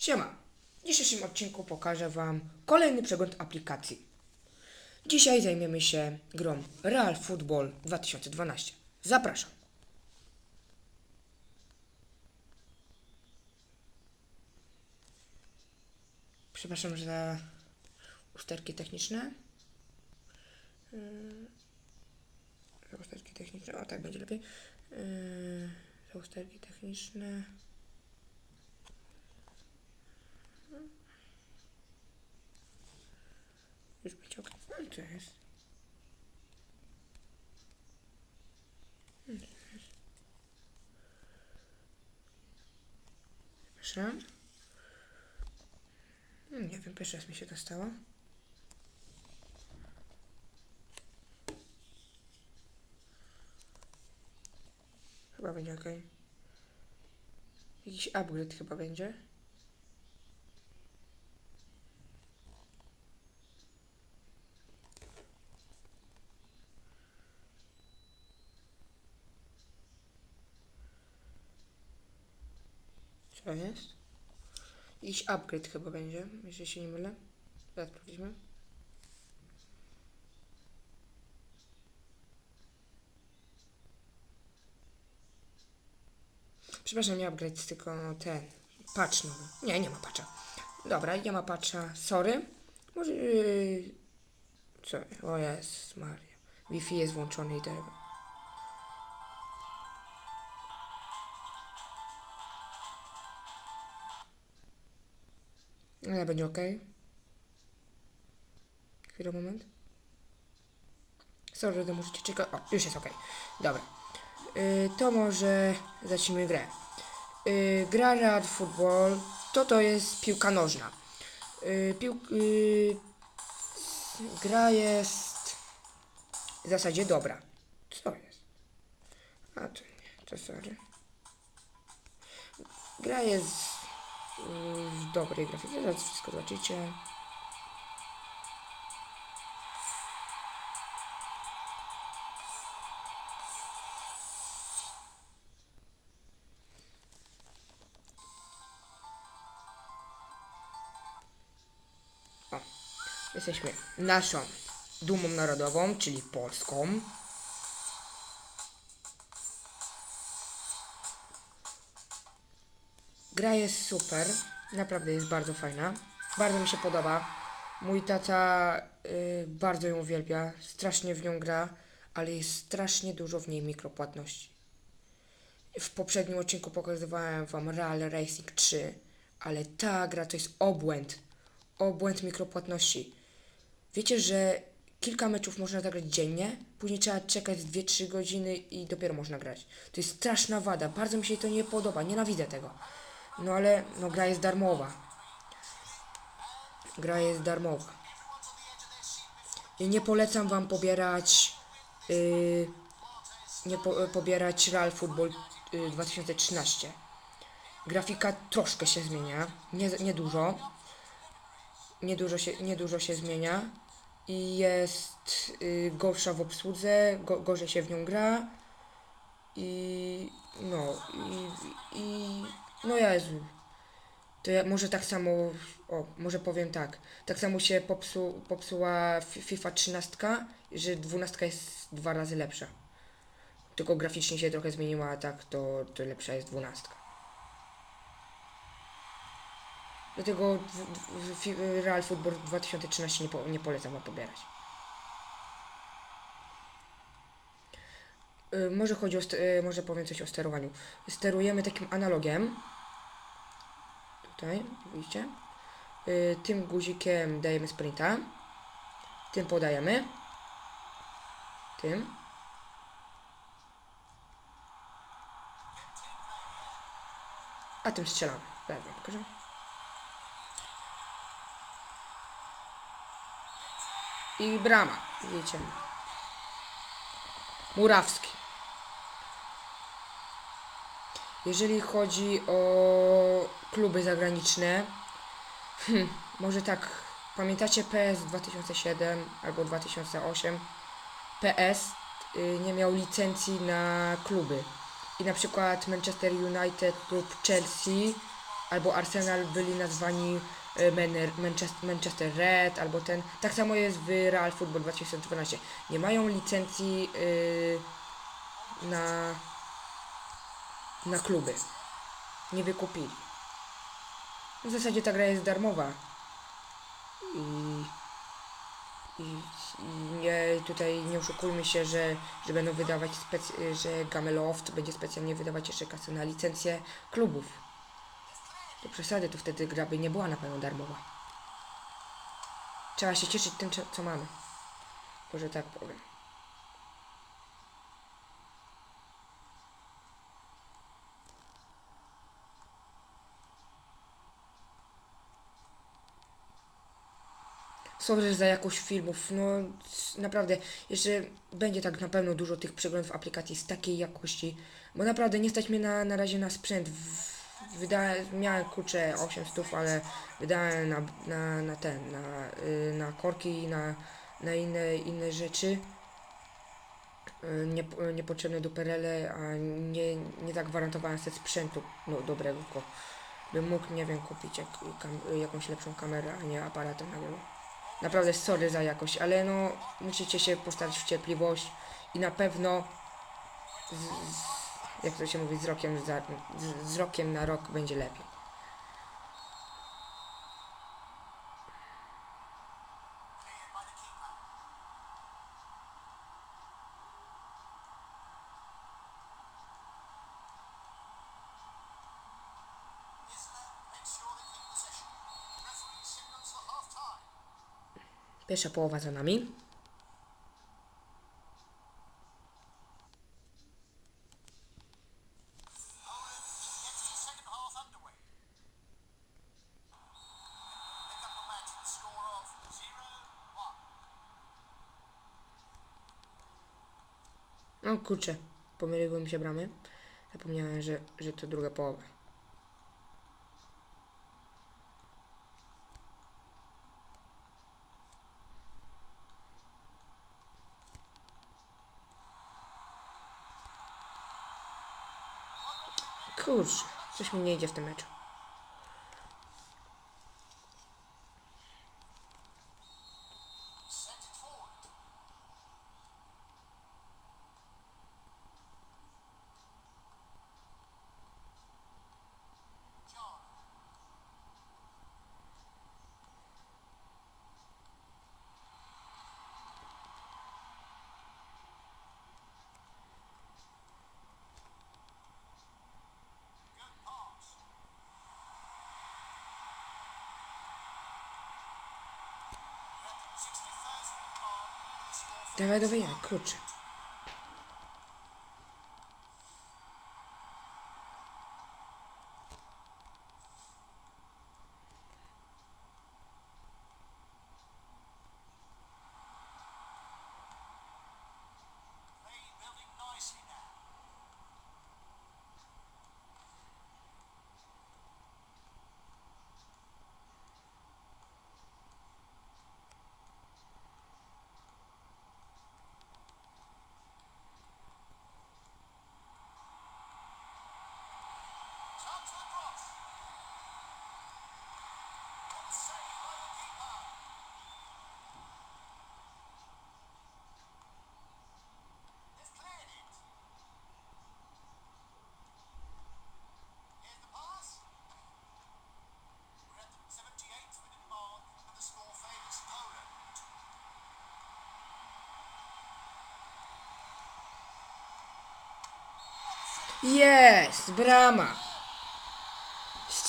Siema! W dzisiejszym odcinku pokażę Wam kolejny przegląd aplikacji. Dzisiaj zajmiemy się grą Real Football 2012. Zapraszam! Przepraszam za usterki techniczne. Yy, Za usterki techniczne, o tak będzie lepiej. Yy, Za usterki techniczne. Już ok. No co jest? Jest? Przepraszam. Hmm, Nie wiem, pierwszy raz mi się to stało. Chyba będzie ok. Jakiś upgrade chyba będzie. Co jest? Jakiś upgrade chyba będzie, jeżeli się nie mylę. Teraz sprawdzimy. Przepraszam, nie upgrade, tylko ten patch nowy. Nie, nie ma patcha. Dobra, nie ma patcha, sorry. Może... Yy, co? O jest, Maria. Wi-Fi jest włączony i tego. Ale będzie ok. Chwilę, moment. Sorry, że musicie czekać. O, już jest ok. Dobra. Y, to może zacznijmy grę. Y, gra Real Football to to jest piłka nożna. Y, pił, y, gra jest w zasadzie dobra. Co jest? A to nie, to sorry. Gra jest w dobrej grafice, zaraz wszystko zobaczycie. O, jesteśmy naszą dumą narodową, czyli Polską. Gra jest super, naprawdę jest bardzo fajna. Bardzo mi się podoba. Mój tata y, bardzo ją uwielbia, strasznie w nią gra, ale jest strasznie dużo w niej mikropłatności. W poprzednim odcinku pokazywałem Wam Real Racing 3, ale ta gra to jest obłęd. Obłęd mikropłatności. Wiecie, że kilka meczów można zagrać dziennie, później trzeba czekać 2-3 godziny i dopiero można grać. To jest straszna wada, bardzo mi się to nie podoba, nienawidzę tego. No ale no, gra jest darmowa. Gra jest darmowa. I nie polecam wam pobierać yy, nie po, pobierać Real Football yy, 2013. Grafika troszkę się zmienia, nie, nie dużo. Nie dużo się, nie dużo się zmienia i jest yy, gorsza w obsłudze, go, gorzej się w nią gra i no i, i no Jezu. To ja może tak samo, o, może powiem tak. Tak samo się popsu, popsuła Fi- FIFA 13, że 12 jest dwa razy lepsza. Tylko graficznie się trochę zmieniła, a tak to, to lepsza jest 12. Dlatego Real Football 2013 nie, po, nie polecam wam pobierać. Y, może chodzi o, y, może powiem coś o sterowaniu. Sterujemy takim analogiem. Tutaj, widzicie? Y, tym guzikiem dajemy sprinta. Tym podajemy. Tym. A tym strzelamy. Wam pokażę. I brama, widzicie. Murawski. Jeżeli chodzi o kluby zagraniczne, hmm, może tak, pamiętacie PS 2007 albo 2008? PS y, nie miał licencji na kluby. I na przykład Manchester United lub Chelsea albo Arsenal byli nazwani Manor- Manchester, Red, albo ten. Tak samo jest w Real Football 2012. Nie mają licencji e, na, na kluby. Nie wykupili. W zasadzie ta gra jest darmowa. I, i, i nie, tutaj nie oszukujmy się, że, że będą wydawać, spec- że Gameloft będzie specjalnie wydawać jeszcze kasę na licencję klubów. Do przesady, to wtedy gra by nie była na pewno darmowa. Trzeba się cieszyć tym, co- mamy. Może tak powiem. Sorry za jakość filmów, no naprawdę, jeszcze będzie tak na pewno dużo tych przeglądów aplikacji z takiej jakości, bo naprawdę nie stać mnie na, na razie na sprzęt. Wydałem, miałem kurczę 8 stów, ale wydałem na, na, na ten, na, y, na korki i na, na inne, inne rzeczy y, nie, niepotrzebne do perele, a nie, nie zagwarantowałem sobie sprzętu no, dobrego, bym mógł, nie wiem, kupić jak, jakąś lepszą kamerę, a nie aparatem nagrywam. Naprawdę sorry za jakość, ale no musicie się postarać w cierpliwość i na pewno z, z, jak to się mówi, z rokiem, za, z, z rokiem na rok będzie lepiej. Pierwsza połowa za nami. No kurczę, pomyliły mi się bramy. Zapomniałem, że, że to druga połowa. Kurczę, coś mi nie idzie w tym meczu. Dawaj, dawaj, ja, kurczę. Jest! Brama!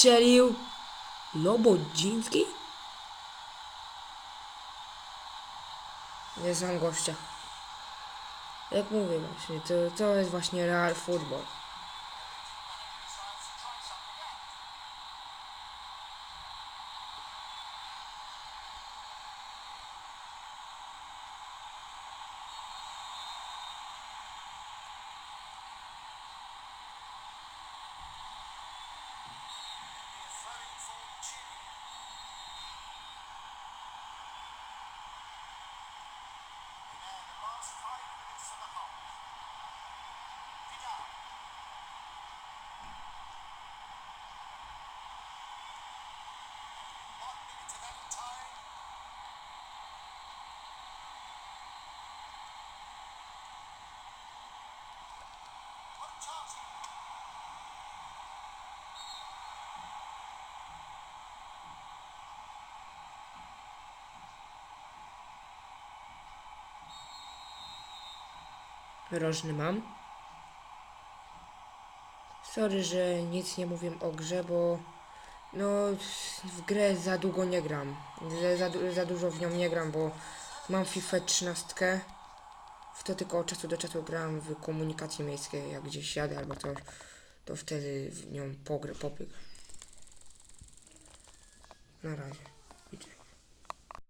Strzelił Lobodziński? Nie znam gościa. Jak mówię właśnie, to, to jest właśnie Real Football. Rożny mam. Sorry, że nic nie mówię o grze, bo no w grę za długo nie gram. Za, za dużo w nią nie gram, bo mam FIFA 13. W to tylko od czasu do czasu gram w komunikacji miejskiej, jak gdzieś jadę albo coś, to wtedy w nią pogrę, popyk. Na razie.